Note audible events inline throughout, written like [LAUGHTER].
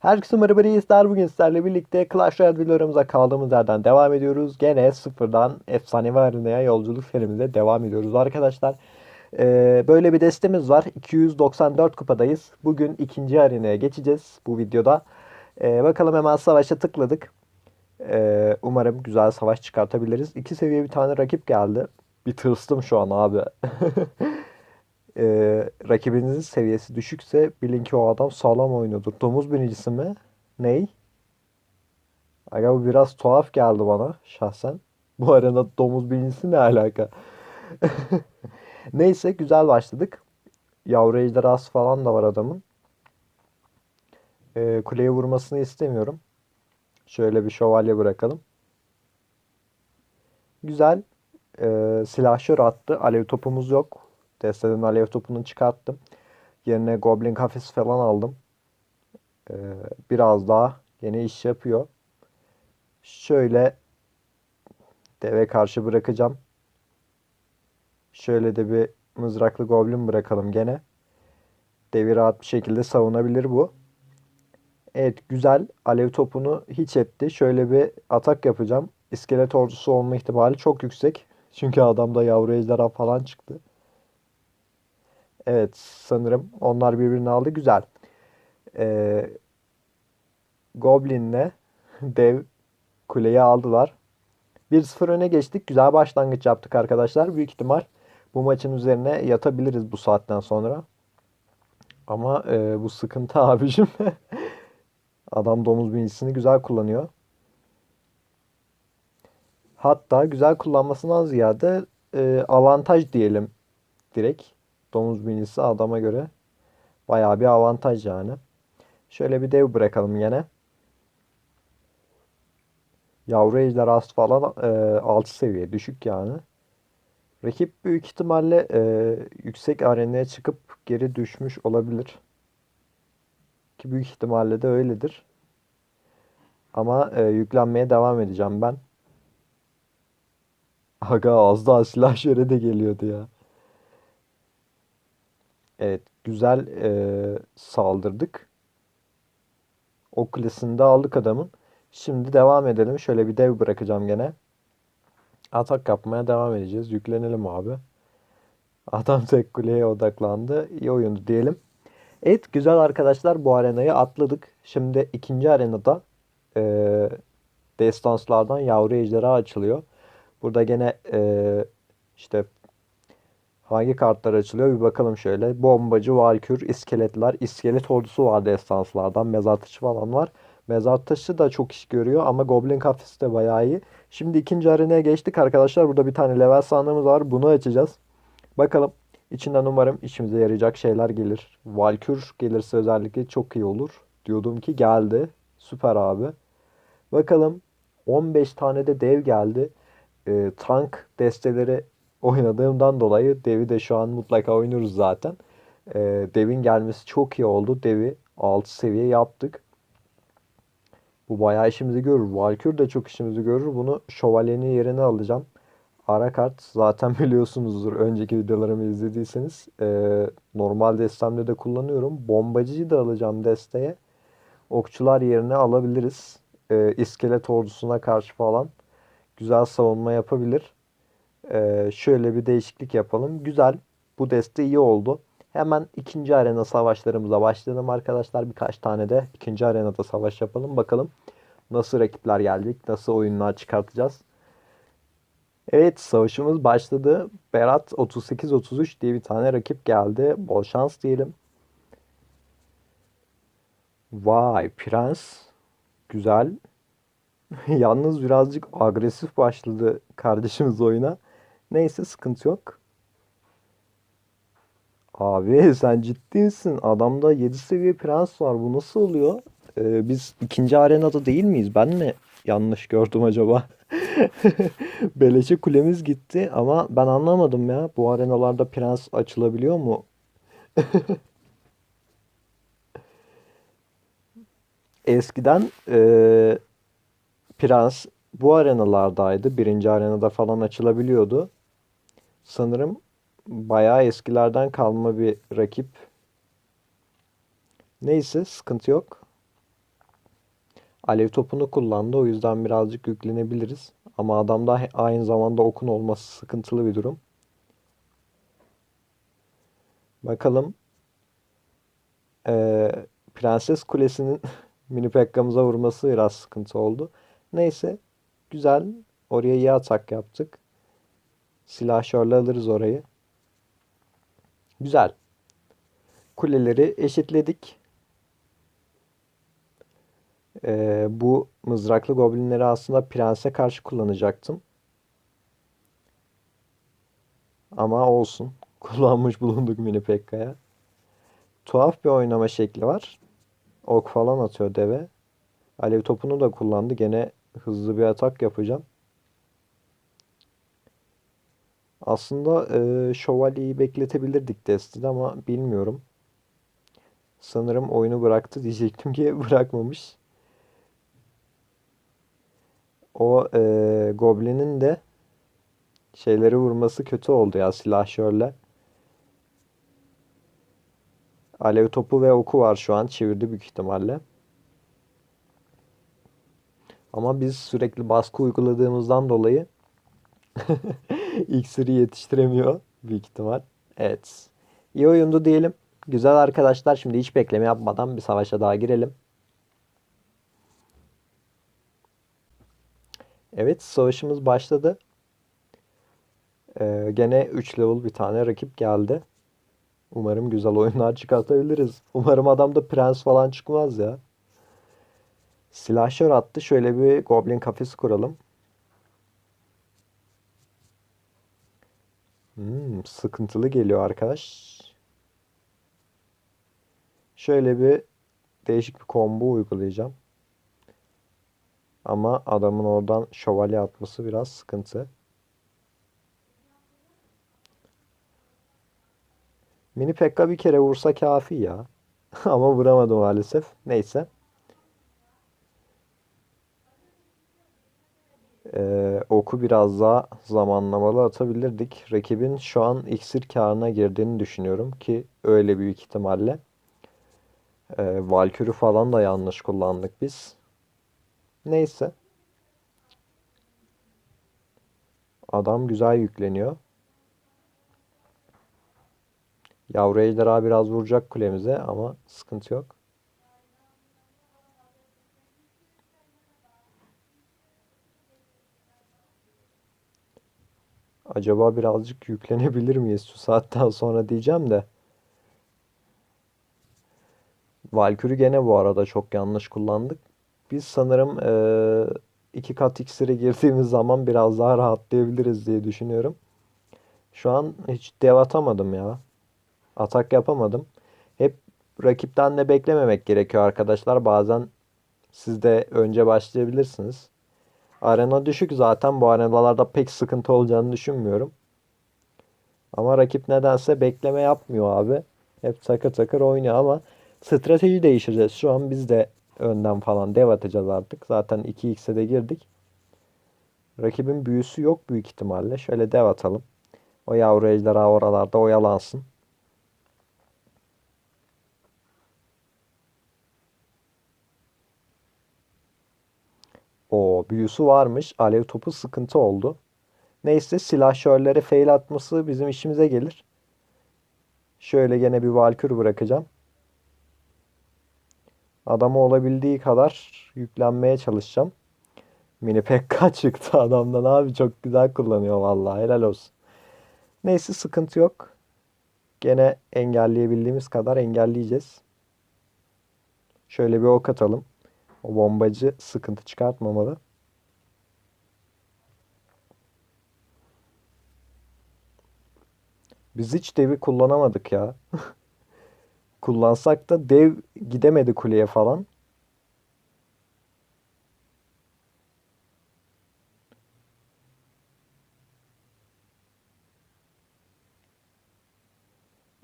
Herkese merhaba reisler. Bugün sizlerle birlikte Clash Royale videolarımıza kaldığımız yerden devam ediyoruz. Gene sıfırdan efsanevi arenaya yolculuk serimize devam ediyoruz arkadaşlar. Ee, böyle bir destemiz var. 294 kupadayız. Bugün ikinci arenaya geçeceğiz bu videoda. Ee, bakalım hemen savaşa tıkladık. Ee, umarım güzel savaş çıkartabiliriz. İki seviye bir tane rakip geldi. Bir tırstım şu an abi. [LAUGHS] Ee, rakibinizin seviyesi düşükse bilin ki o adam sağlam oynuyordur. Domuz binicisi mi? Ney? Aga bu biraz tuhaf geldi bana şahsen. [LAUGHS] Bu arada domuz binicisi ne alaka? [LAUGHS] Neyse güzel başladık. Yavru ejderhası falan da var adamın. Ee, kuleye vurmasını istemiyorum. Şöyle bir şövalye bırakalım. Güzel. Ee, silahşör attı. Alev topumuz yok. Desteden alev topunu çıkarttım. Yerine Goblin kafesi falan aldım. Ee, biraz daha yeni iş yapıyor. Şöyle deve karşı bırakacağım. Şöyle de bir mızraklı goblin bırakalım gene. Devi rahat bir şekilde savunabilir bu. Evet güzel. Alev topunu hiç etti. Şöyle bir atak yapacağım. İskelet ordusu olma ihtimali çok yüksek. Çünkü adamda yavru ejderha falan çıktı. Evet sanırım onlar birbirini aldı. Güzel. Ee, Goblin'le [LAUGHS] dev kuleyi aldılar. 1-0 öne geçtik. Güzel başlangıç yaptık arkadaşlar. Büyük ihtimal bu maçın üzerine yatabiliriz bu saatten sonra. Ama e, bu sıkıntı [LAUGHS] abicim. Adam domuz binisini güzel kullanıyor. Hatta güzel kullanmasından ziyade e, avantaj diyelim direkt. Domuz binisi adama göre bayağı bir avantaj yani. Şöyle bir dev bırakalım yine. Yavru ejderhası falan e, 6 seviye düşük yani. Rakip büyük ihtimalle e, yüksek arenaya çıkıp geri düşmüş olabilir. Ki büyük ihtimalle de öyledir. Ama e, yüklenmeye devam edeceğim ben. Aga az daha silah şöyle de geliyordu ya. Evet güzel e, saldırdık. O kulesini de aldık adamın. Şimdi devam edelim. Şöyle bir dev bırakacağım gene. Atak yapmaya devam edeceğiz. Yüklenelim abi. Adam [LAUGHS] tek kuleye odaklandı. İyi oyundu diyelim. Evet güzel arkadaşlar bu arenayı atladık. Şimdi ikinci arenada e, destanslardan yavru ejderha açılıyor. Burada gene e, işte hangi kartlar açılıyor bir bakalım şöyle. Bombacı, Valkür, iskeletler, iskelet ordusu var destanslardan. Mezar taşı falan var. Mezar taşı da çok iş görüyor ama Goblin kafesi de bayağı iyi. Şimdi ikinci arenaya geçtik arkadaşlar. Burada bir tane level sandığımız var. Bunu açacağız. Bakalım. İçinden umarım işimize yarayacak şeyler gelir. Valkür gelirse özellikle çok iyi olur. Diyordum ki geldi. Süper abi. Bakalım 15 tane de dev geldi. Ee, tank desteleri oynadığımdan dolayı devi de şu an mutlaka oynuyoruz zaten. Ee, devin gelmesi çok iyi oldu. Devi 6 seviye yaptık. Bu bayağı işimizi görür. Valkür de çok işimizi görür. Bunu şövalyenin yerine alacağım. Ara kart zaten [LAUGHS] biliyorsunuzdur. Önceki videolarımı izlediyseniz. Ee, normal destemde de kullanıyorum. Bombacıyı da alacağım desteğe. Okçular yerine alabiliriz. Ee, iskelet ordusuna karşı falan. Güzel savunma yapabilir. Ee, şöyle bir değişiklik yapalım. Güzel. Bu deste iyi oldu. Hemen ikinci arena savaşlarımıza başlayalım arkadaşlar. Birkaç tane de ikinci arenada savaş yapalım. Bakalım nasıl rakipler geldik. Nasıl oyunlar çıkartacağız. Evet savaşımız başladı. Berat 38-33 diye bir tane rakip geldi. Bol şans diyelim. Vay prens. Güzel. [LAUGHS] Yalnız birazcık agresif başladı kardeşimiz oyuna. Neyse sıkıntı yok. Abi [LAUGHS] sen ciddi misin? Adamda 7 seviye prens var. Bu nasıl oluyor? Ee, biz ikinci arenada değil miyiz? Ben mi yanlış gördüm acaba? [LAUGHS] Beleşe kulemiz gitti ama ben anlamadım ya. Bu arenalarda prens açılabiliyor mu? [LAUGHS] Eskiden e, prens bu arenalardaydı. Birinci arenada falan açılabiliyordu. Sanırım bayağı eskilerden kalma bir rakip. Neyse sıkıntı yok. Alev topunu kullandı. O yüzden birazcık yüklenebiliriz. Ama adamda aynı zamanda okun olması sıkıntılı bir durum. Bakalım eee, Prenses Kulesi'nin [LAUGHS] Mini Pekka'mıza vurması biraz sıkıntı oldu. Neyse güzel. Oraya iyi atak yaptık. Silahşörle alırız orayı. Güzel. Kuleleri eşitledik. Ee, bu mızraklı goblinleri aslında prense karşı kullanacaktım. Ama olsun. [LAUGHS] Kullanmış bulunduk Mini Pekka'ya. Tuhaf bir oynama şekli var. Ok falan atıyor deve. Alev topunu da kullandı. Gene hızlı bir atak yapacağım. Aslında e, şövalyeyi bekletebilirdik destede ama bilmiyorum. Sanırım oyunu bıraktı diyecektim ki [LAUGHS] bırakmamış. O e, Goblin'in de şeyleri vurması kötü oldu ya silahşörle. Alev topu ve oku var şu an. Çevirdi büyük ihtimalle. Ama biz sürekli baskı uyguladığımızdan dolayı [LAUGHS] [LAUGHS] iksiri yetiştiremiyor büyük ihtimal. Evet. İyi oyundu diyelim. Güzel arkadaşlar. Şimdi hiç bekleme yapmadan bir savaşa daha girelim. Evet, savaşımız başladı. Ee, gene 3 level bir tane rakip geldi. Umarım güzel oyunlar [LAUGHS] çıkartabiliriz. Umarım adamda prens falan çıkmaz ya. Silahşör attı. Şöyle bir goblin kafesi kuralım. Hmm, sıkıntılı geliyor arkadaş. Şöyle bir değişik bir combo uygulayacağım. Ama adamın oradan şövalye atması biraz sıkıntı. Mini Pekka bir kere vursa kafi ya. [LAUGHS] Ama vuramadı maalesef. Neyse. Ee, oku biraz daha zamanlamalı atabilirdik. Rakibin şu an iksir karına girdiğini düşünüyorum ki öyle büyük ihtimalle. Ee, Valkür'ü falan da yanlış kullandık biz. Neyse. Adam güzel yükleniyor. Yavru ejderha biraz vuracak kulemize ama sıkıntı yok. Acaba birazcık yüklenebilir miyiz şu saatten sonra diyeceğim de. Valkür'ü gene bu arada çok yanlış kullandık. Biz sanırım eee, iki kat iksire girdiğimiz zaman biraz daha rahatlayabiliriz diye düşünüyorum. Şu an hiç dev atamadım ya. Atak yapamadım. Hep rakipten de beklememek gerekiyor arkadaşlar. Bazen siz de önce başlayabilirsiniz. Arena düşük zaten. Bu arenalarda pek sıkıntı olacağını düşünmüyorum. Ama rakip nedense bekleme yapmıyor abi. Hep takır takır oynuyor ama strateji değiştireceğiz. Şu an biz de önden falan dev atacağız artık. Zaten 2x'e de girdik. Rakibin büyüsü yok büyük ihtimalle. Şöyle dev atalım. O yavru ejderha oralarda oyalansın. O büyüsü varmış. Alev topu sıkıntı oldu. Neyse silahşörlere fail atması bizim işimize gelir. Şöyle gene bir valkür bırakacağım. Adamı olabildiği kadar yüklenmeye çalışacağım. Mini Pekka [LAUGHS] çıktı adamdan abi çok güzel kullanıyor vallahi helal olsun. Neyse sıkıntı yok. Gene engelleyebildiğimiz kadar engelleyeceğiz. Şöyle bir ok atalım. O bombacı sıkıntı çıkartmamalı. Biz hiç devi kullanamadık ya. [LAUGHS] Kullansak da dev gidemedi kuleye falan.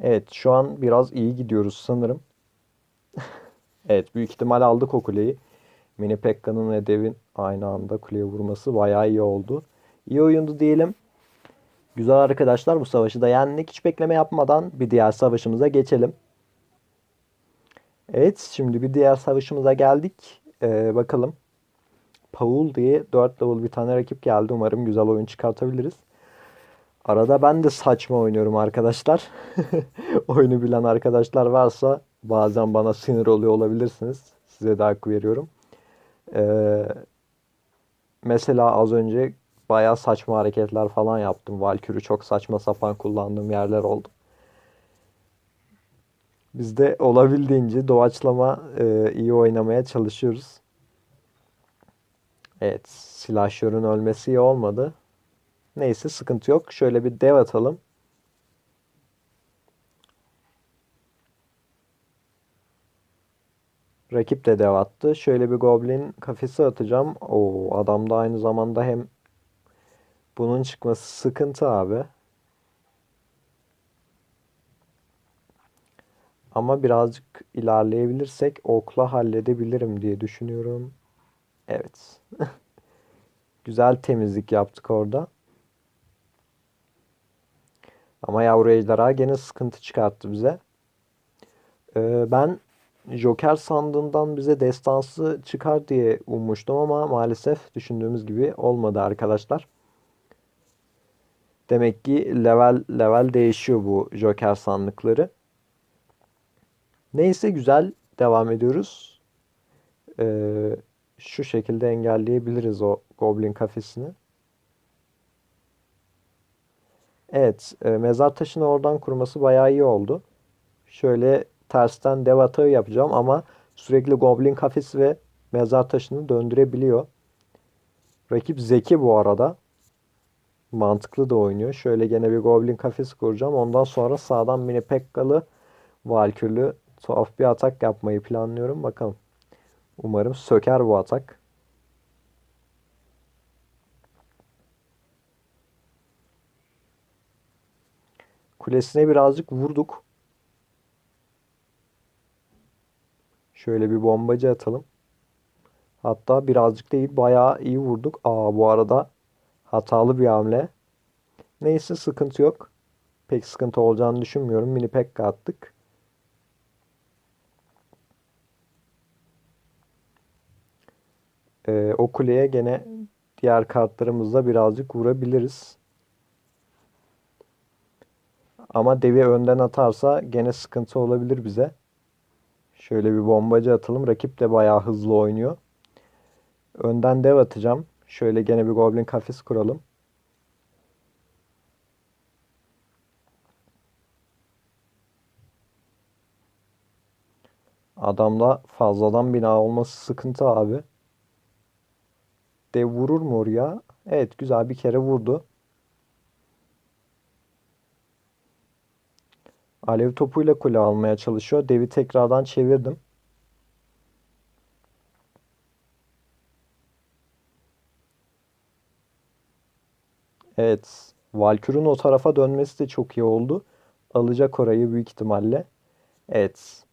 Evet şu an biraz iyi gidiyoruz sanırım. [LAUGHS] Evet büyük ihtimal aldık o kuleyi. Mini Pekka'nın ve Dev'in aynı anda kuleye vurması bayağı iyi oldu. İyi oyundu diyelim. Güzel arkadaşlar bu savaşı da yendik. Hiç bekleme yapmadan bir diğer savaşımıza geçelim. Evet şimdi bir diğer savaşımıza geldik. Ee, bakalım. Paul diye 4 level bir tane rakip geldi. Umarım güzel oyun çıkartabiliriz. Arada ben de saçma oynuyorum arkadaşlar. [LAUGHS] Oyunu bilen arkadaşlar varsa bazen bana sinir oluyor olabilirsiniz. Size de hak veriyorum. Ee, mesela az önce bayağı saçma hareketler falan yaptım. Valkür'ü çok saçma sapan kullandığım yerler oldu. Biz de olabildiğince doğaçlama e, iyi oynamaya çalışıyoruz. Evet, silahşörün ölmesi iyi olmadı. Neyse sıkıntı yok. Şöyle bir dev atalım. Rakip de dev attı. Şöyle bir goblin kafesi atacağım. Oo, adam da aynı zamanda hem bunun çıkması sıkıntı abi. Ama birazcık ilerleyebilirsek okla halledebilirim diye düşünüyorum. Evet. [LAUGHS] Güzel temizlik yaptık orada. Ama yavru ejderha gene sıkıntı çıkarttı bize. Ee, ben Joker sandığından bize destansı çıkar diye ummuştum ama maalesef düşündüğümüz gibi olmadı arkadaşlar. Demek ki level level değişiyor bu Joker sandıkları. Neyse güzel devam ediyoruz. Ee, şu şekilde engelleyebiliriz o Goblin kafesini. Evet, e, mezar taşını oradan kurması bayağı iyi oldu. Şöyle tersten dev atağı yapacağım ama sürekli Goblin kafesi ve mezar taşını döndürebiliyor. Rakip zeki bu arada. Mantıklı da oynuyor. Şöyle gene bir Goblin kafesi kuracağım. Ondan sonra sağdan mini Pekkalı Valkürlü tuhaf bir atak yapmayı planlıyorum. Bakalım. Umarım söker bu atak. Kulesine birazcık vurduk. Şöyle bir bombacı atalım. Hatta birazcık değil bayağı iyi vurduk. Aa bu arada hatalı bir hamle. Neyse sıkıntı yok. Pek sıkıntı olacağını düşünmüyorum. Mini pekka attık. Ee, o kuleye gene diğer kartlarımızla birazcık vurabiliriz. Ama devi önden atarsa gene sıkıntı olabilir bize. Şöyle bir bombacı atalım. Rakip de bayağı hızlı oynuyor. Önden dev atacağım. Şöyle gene bir goblin kafes kuralım. Adamda fazladan bina olması sıkıntı abi. Dev vurur mu oraya? Evet güzel bir kere vurdu. Alev topuyla kule almaya çalışıyor. Devi tekrardan çevirdim. Evet. Valkür'ün o tarafa dönmesi de çok iyi oldu. Alacak orayı büyük ihtimalle. Evet.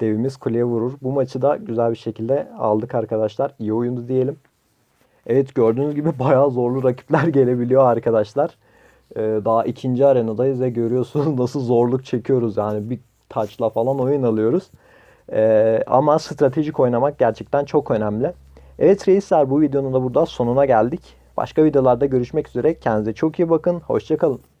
Devimiz kuleye vurur. Bu maçı da güzel bir şekilde aldık arkadaşlar. İyi oyundu diyelim. Evet gördüğünüz gibi [LAUGHS] bayağı zorlu rakipler gelebiliyor arkadaşlar. Ee, daha ikinci arenadayız ve görüyorsunuz [LAUGHS] nasıl zorluk çekiyoruz. Yani bir taçla falan oyun alıyoruz. Ee, ama stratejik oynamak gerçekten çok önemli. Evet reisler bu videonun da burada sonuna geldik. Başka videolarda görüşmek üzere. Kendinize çok iyi bakın. Hoşçakalın.